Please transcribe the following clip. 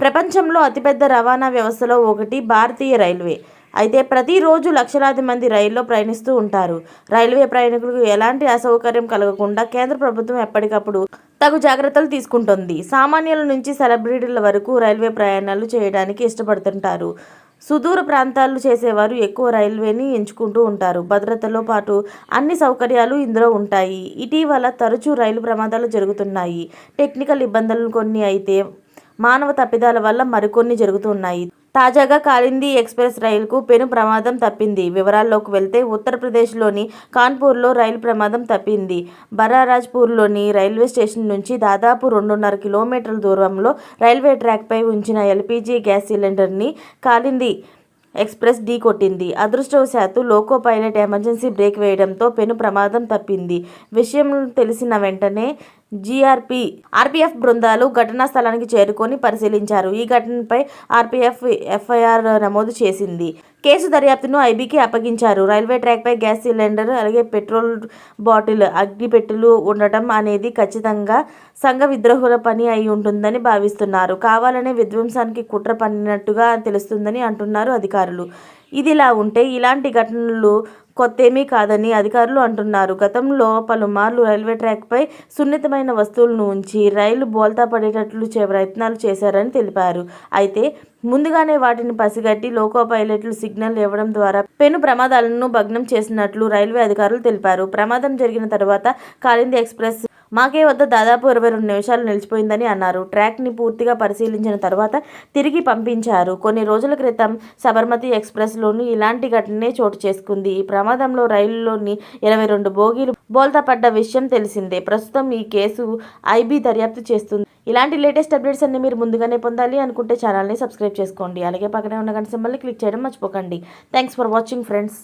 ప్రపంచంలో అతిపెద్ద రవాణా వ్యవస్థలో ఒకటి భారతీయ రైల్వే. అయితే ప్రతిరోజు లక్షలాది మంది రైల్లో ప్రయాణిస్తూ ఉంటారు. రైల్వే ప్రయాణికులకు ఎలాంటి అసౌకర్యం కలగకుండా కేంద్ర ప్రభుత్వం ఎప్పటికప్పుడు తగు జాగ్రత్తలు తీసుకుంటుంది. సామాన్యుల నుంచి సెలబ్రిటీల వరకు రైల్వే ప్రయాణాలు చేయడానికి ఇష్టపడుతుంటారు. సుదూర ప్రాంతాలు చేసేవారు ఎక్కువ రైల్వేని ఎంచుకుంటూ ఉంటారు. భద్రతలో పాటు అన్ని సౌకర్యాలు ఇందులో ఉంటాయి. ఇటీవల తరచూ రైలు ప్రమాదాలు జరుగుతున్నాయి. టెక్నికల్ ఇబ్బందులు కొన్ని అయితే మానవ తప్పిదాల వల్ల మరికొన్ని జరుగుతున్నాయి. తాజాగా కాలింది ఎక్స్ప్రెస్ రైలుకు పెను ప్రమాదం తప్పింది. వివరాల్లోకి వెళ్తే ఉత్తరప్రదేశ్లోని కాన్పూర్లో రైలు ప్రమాదం తప్పింది. బరారాజ్పూర్లోని రైల్వే స్టేషన్ నుంచి దాదాపు రెండున్నర కిలోమీటర్ల దూరంలో రైల్వే ట్రాక్పై ఉంచిన ఎల్పీజీ గ్యాస్ సిలిండర్ని కాలింది ఎక్స్ప్రెస్ ఢీ కొట్టింది. అదృష్టవశాత్తు లోకో పైలట్ ఎమర్జెన్సీ బ్రేక్ వేయడంతో పెను ప్రమాదం తప్పింది. విషయం తెలిసిన వెంటనే జీఆర్పీ ఆర్పీఎఫ్ బృందాలు ఘటనా స్థలానికి చేరుకొని పరిశీలించారు. ఈ ఘటనపై ఆర్పీఎఫ్ ఎఫ్ఐఆర్ నమోదు చేసింది. కేసు దర్యాప్తును ఐబీకి అప్పగించారు. రైల్వే ట్రాక్పై గ్యాస్ సిలిండర్ అలాగే పెట్రోల్ బాటిల్ అగ్గిపెట్టెలు ఉండటం అనేది ఖచ్చితంగా సంఘ విద్రోహుల పని అయి ఉంటుందని భావిస్తున్నారు. కావాలనే విధ్వంసానికి కుట్ర పన్నినట్టుగా తెలుస్తుందని అంటున్నారు అధికారులు. ఇదిలా ఉంటే ఇలాంటి ఘటనలు కొత్తేమీ కాదని అధికారులు అంటున్నారు. గతంలో పలుమార్లు రైల్వే ట్రాక్పై సున్నితమైన వస్తువులను ఉంచి రైలు బోల్తా పడేటట్లు చే ప్రయత్నాలు చేశారని తెలిపారు. అయితే ముందుగానే వాటిని పసిగట్టి లోకో పైలట్లు సిగ్నల్ ఇవ్వడం ద్వారా పెను ప్రమాదాలను భగ్నం చేసినట్లు రైల్వే అధికారులు తెలిపారు. ప్రమాదం జరిగిన తర్వాత కాలింది ఎక్స్ప్రెస్ మాకే వద్ద దాదాపు ఇరవై రెండు నిమిషాలు నిలిచిపోయిందని అన్నారు. ట్రాక్ని పూర్తిగా పరిశీలించిన తర్వాత తిరిగి పంపించారు. కొన్ని రోజుల క్రితం సబర్మతి ఎక్స్ప్రెస్లోనూ ఇలాంటి ఘటనే చోటు చేసుకుంది. ఈ ప్రమాదంలో రైలులోని ఇరవై రెండు బోగీలు బోల్తా పడ్డ విషయం తెలిసిందే. ప్రస్తుతం ఈ కేసు ఐబీ దర్యాప్తు చేస్తుంది. ఇలాంటి లేటెస్ట్ అప్డేట్స్ అన్ని మీరు ముందుగానే పొందాలి అనుకుంటే ఛానల్ని సబ్స్క్రైబ్ చేసుకోండి. అలాగే పక్కనే ఉన్న గంట సింబల్ని క్లిక్ చేయడం మర్చిపోకండి. Thanks for watching friends.